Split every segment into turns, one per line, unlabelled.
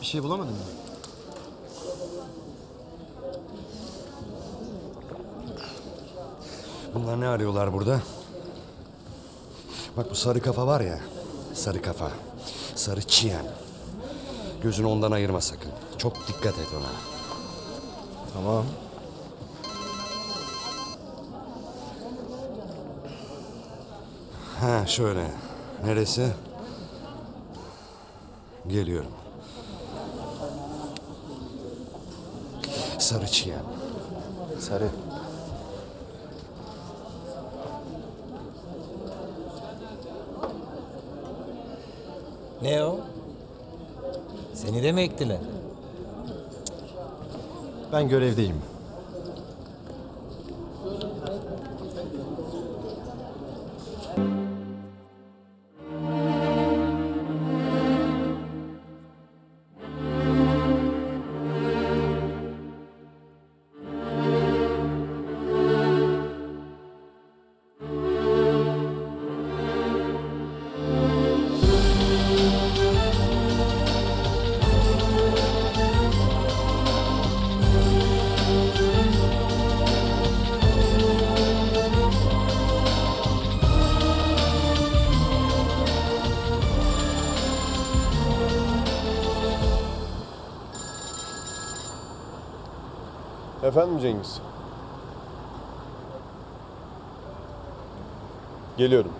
Bir şey bulamadın mı?
Bunlar ne arıyorlar burada? Bak bu sarı kafa var ya. Sarı kafa. Sarı çiyen. Gözünü ondan ayırma sakın. Çok dikkat et ona.
Tamam.
Ha şöyle. Neresi? Geliyorum. Sarı çiyen.
Sarı.
Ne o? Seni de mi ektiler?
Ben görevdeyim.
Efendim Cengiz? Geliyorum.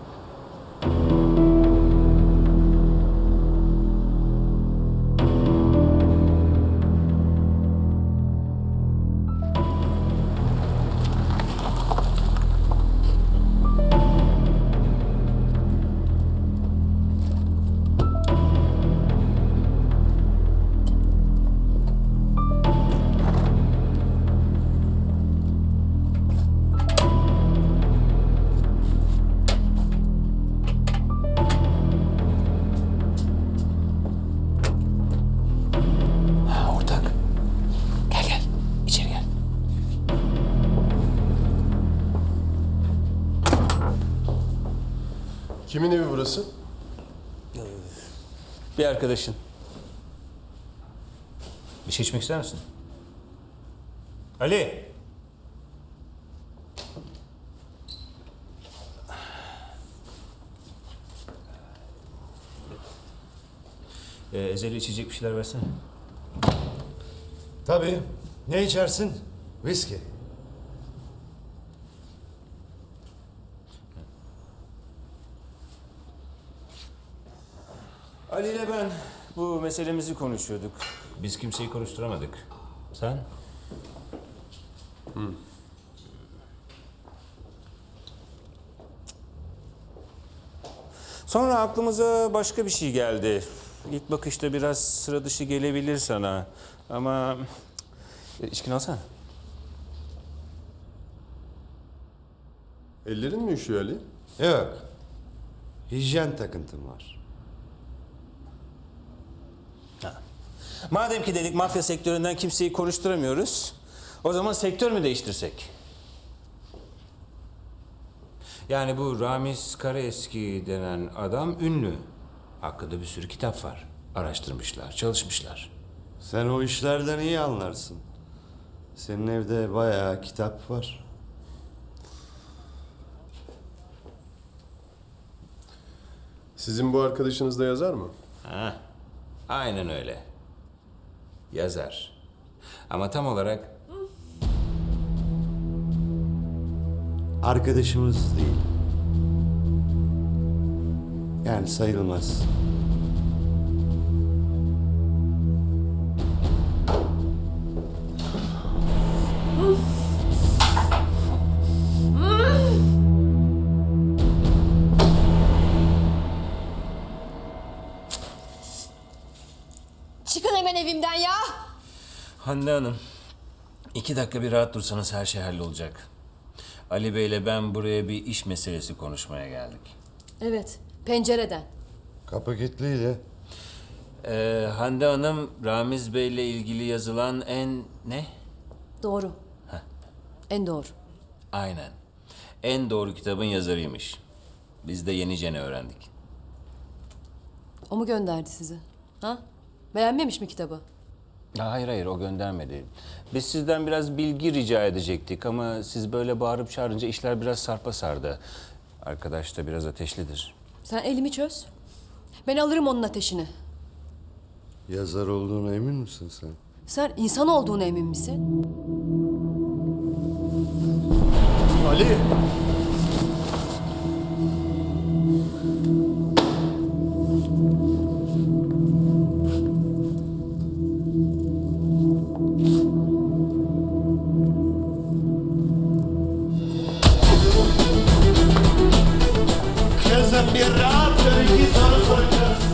Kimin evi burası?
Bir arkadaşın. Bir şey içmek ister misin? Ali. Ee, ezeli içecek bir şeyler versene.
Tabii. Ne içersin? Viski.
Ali ile ben bu meselemizi konuşuyorduk. Biz kimseyi konuşturamadık. Sen? Sonra aklımıza başka bir şey geldi. İlk bakışta biraz sıra dışı gelebilir sana. Ama... E, İçkin alsana.
Ellerin mi üşüyor Ali?
Yok. Hijyen takıntım var.
Madem ki dedik mafya sektöründen kimseyi konuşturamıyoruz, o zaman sektör mü değiştirsek? Yani bu Ramiz Karaeski denen adam ünlü. Hakkında bir sürü kitap var. Araştırmışlar, çalışmışlar.
Sen o işlerden iyi anlarsın. Senin evde bayağı kitap var.
Sizin bu arkadaşınız da yazar mı?
Ha, aynen öyle. Yazar. Ama tam olarak
Arkadaşımız değil. Yani sayılmaz.
Hande Hanım, iki dakika bir rahat dursanız her şey hallolacak. Ali Bey'le ben buraya bir iş meselesi konuşmaya geldik.
Evet, pencereden.
Kapı kilitliydi.
Ee, Hande Hanım, Ramiz Bey'le ilgili yazılan en... ne?
Doğru. En doğru.
Aynen. En doğru kitabın yazarıymış. Biz de yenicene öğrendik.
O mu gönderdi sizi? Ha? Beğenmemiş mi kitabı?
Ya hayır hayır o göndermedi. Biz sizden biraz bilgi rica edecektik ama siz böyle bağırıp çağırınca işler biraz sarpa sardı. Arkadaş da biraz ateşlidir.
Sen elimi çöz. Ben alırım onun ateşini.
Yazar olduğuna emin misin sen?
Sen insan olduğuna emin misin?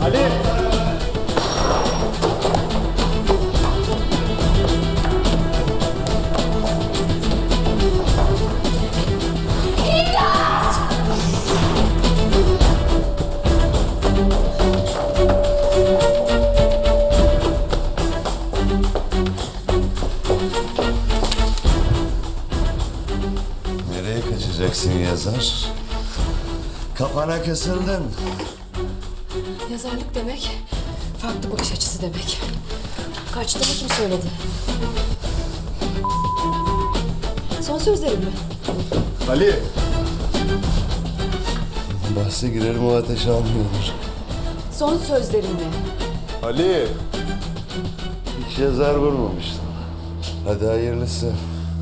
Ali!
Nereye kaçacaksın yazar? Kafana kısıldın.
Yazarlık demek farklı bakış açısı demek. Kaçtığını kim söyledi? Son sözlerim mi?
Ali!
Bahse girerim o ateş almıyordur.
Son sözlerim mi?
Ali!
Hiç yazar vurmamıştım. Hadi hayırlısı.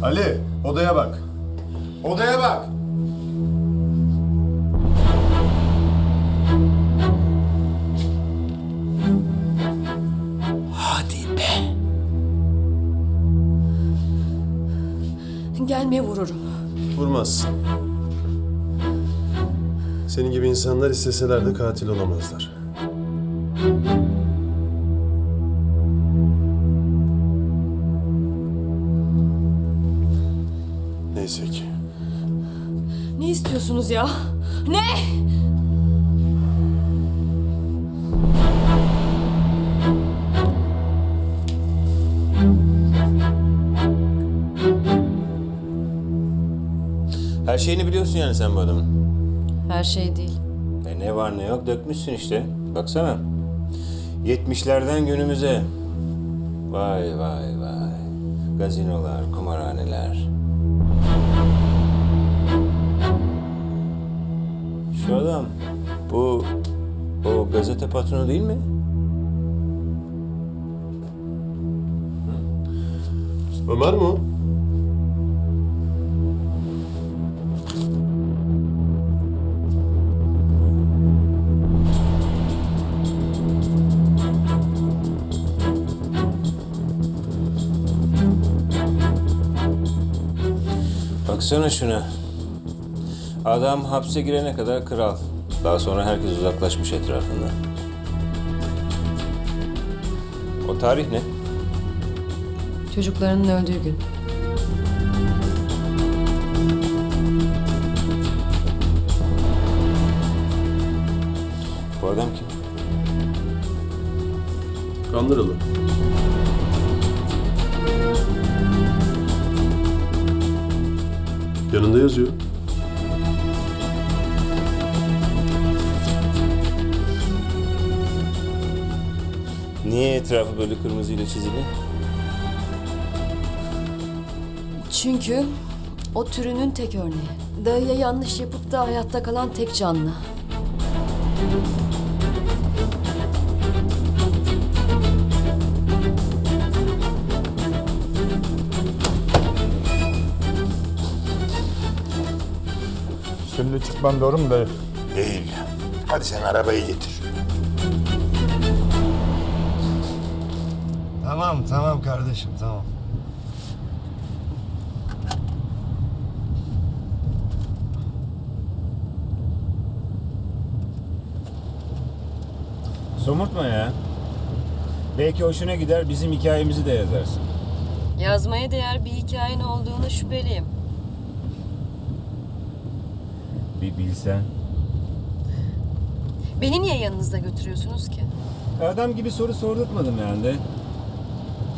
Ali! Odaya bak. Odaya bak!
Gelmeye vururum.
Vurmazsın. Senin gibi insanlar isteseler de katil olamazlar. Neyse ki.
Ne istiyorsunuz ya? Ne?
Şeyini biliyorsun yani sen bu adamın.
Her şey değil.
E ne var ne yok dökmüşsün işte. Baksana. 70'lerden günümüze. Vay vay vay. Gazinolar, kumarhaneler. Şu adam bu o gazete patronu değil mi?
Ömer mi o?
Baksana şuna. Adam hapse girene kadar kral. Daha sonra herkes uzaklaşmış etrafından. O tarih ne?
Çocuklarının öldüğü gün.
Bu adam kim?
Kandıralı. Yanında yazıyor.
Niye etrafı böyle kırmızıyla çizili?
Çünkü o türünün tek örneği. Dayıya yanlış yapıp da hayatta kalan tek canlı.
Şimdi çıkmam doğru mu dayı?
Değil. Hadi sen arabayı getir.
Tamam tamam kardeşim tamam.
Somurtma ya. Belki hoşuna gider bizim hikayemizi de yazarsın.
Yazmaya değer bir hikayen olduğunu şüpheliyim.
Bir bilsen.
Beni niye yanınızda götürüyorsunuz ki?
Adam gibi soru sordurtmadım yani de.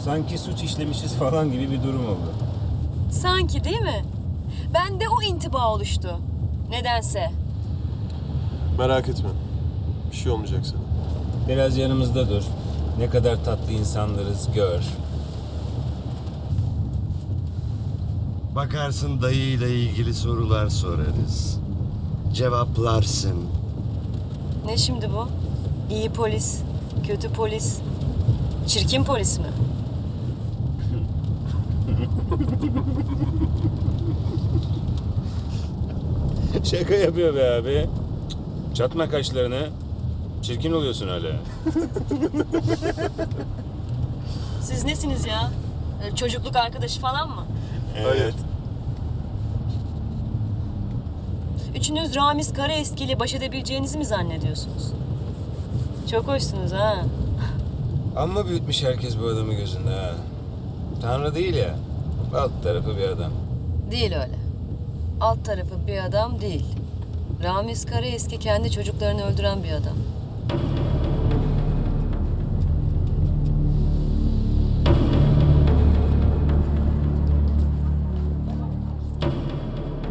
Sanki suç işlemişiz falan gibi bir durum oldu.
Sanki değil mi? Bende o intiba oluştu. Nedense.
Merak etme. Bir şey olmayacak sana.
Biraz yanımızda dur. Ne kadar tatlı insanlarız gör.
Bakarsın dayıyla ilgili sorular sorarız. Cevaplarsın.
Ne şimdi bu? İyi polis, kötü polis, çirkin polis mi?
Şaka yapıyor be abi. Çatma kaşlarını. Çirkin oluyorsun hala.
Siz nesiniz ya? Ee, Çocukluk arkadaşı falan mı?
Evet.
Üçünüz Ramiz Karaeski ile baş edebileceğinizi mi zannediyorsunuz? Çok hoşsunuz ha.
Amma büyütmüş herkes bu adamı gözünde ha. Tanrı değil ya. Alt tarafı bir adam.
Değil öyle. Alt tarafı bir adam değil. Ramiz Karaeski kendi çocuklarını öldüren bir adam.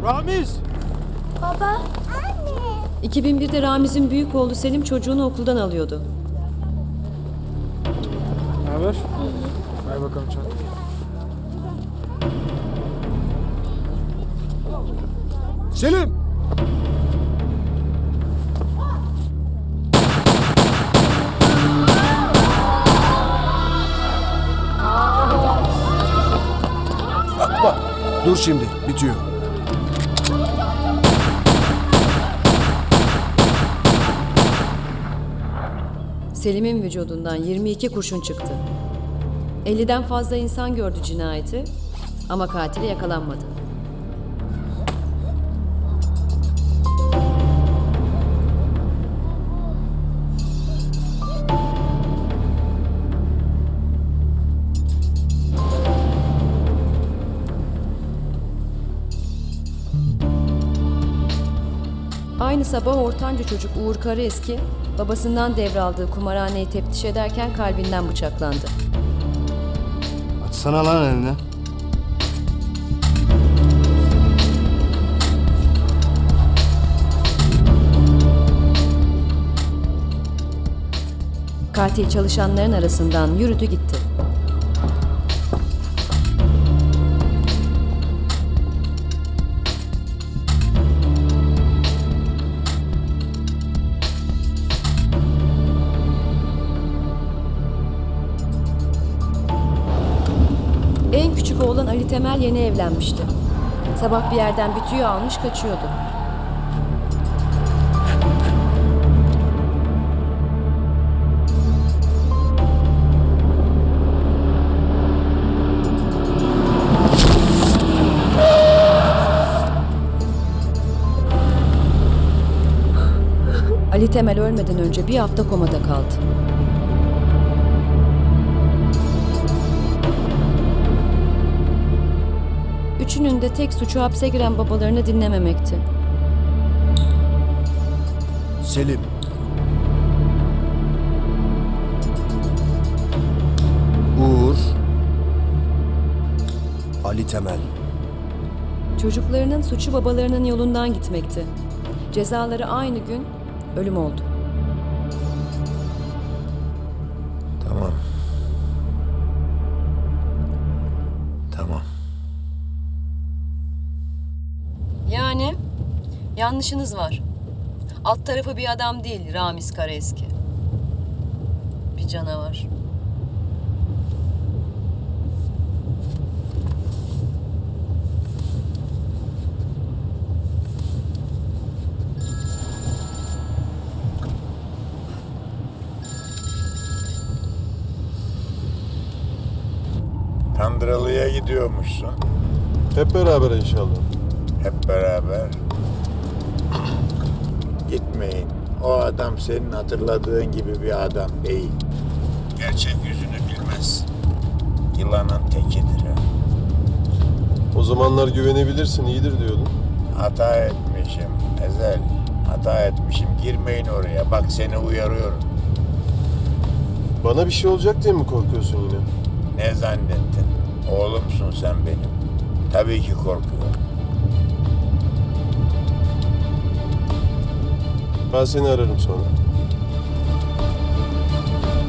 Ramiz!
2001'de Ramiz'in büyük oğlu Selim çocuğunu okuldan alıyordu.
Ne haber? Ver bakalım çantayı.
Selim! Bak, dur şimdi, bitiyor.
Selim'in vücudundan 22 kurşun çıktı. 50'den fazla insan gördü cinayeti ama katili yakalanmadı. Sabah ortanca çocuk Uğur Karaeski babasından devraldığı kumarhaneyi teftiş ederken kalbinden bıçaklandı.
Açsana lan elini.
Katil çalışanların arasından yürüdü gitti. Temel yeni evlenmişti. Sabah bir yerden bir tüy almış kaçıyordu. Ali Temel ölmeden önce bir hafta komada kaldı. Üçünün de tek suçu hapse giren babalarını dinlememekti.
Selim. Uğur. Ali Temel.
Çocuklarının suçu babalarının yolundan gitmekti. Cezaları aynı gün ölüm oldu. Yanlışınız var. Alt tarafı bir adam değil Ramiz Karaeski. Bir canavar.
Kandıralı'ya gidiyormuşsun.
Hep beraber inşallah.
Hep beraber. Gitmeyin. O adam senin hatırladığın gibi bir adam değil. Gerçek yüzünü bilmez. Yılanın tekidir. ha.
O zamanlar güvenebilirsin, iyidir diyordun.
Hata etmişim. Ezel. Hata etmişim. Girmeyin oraya. Bak seni uyarıyorum.
Bana bir şey olacak diye mi korkuyorsun yine?
Ne zannettin? Oğlumsun sen benim. Tabii ki korkuyorum.
Ben seni ararım sonra.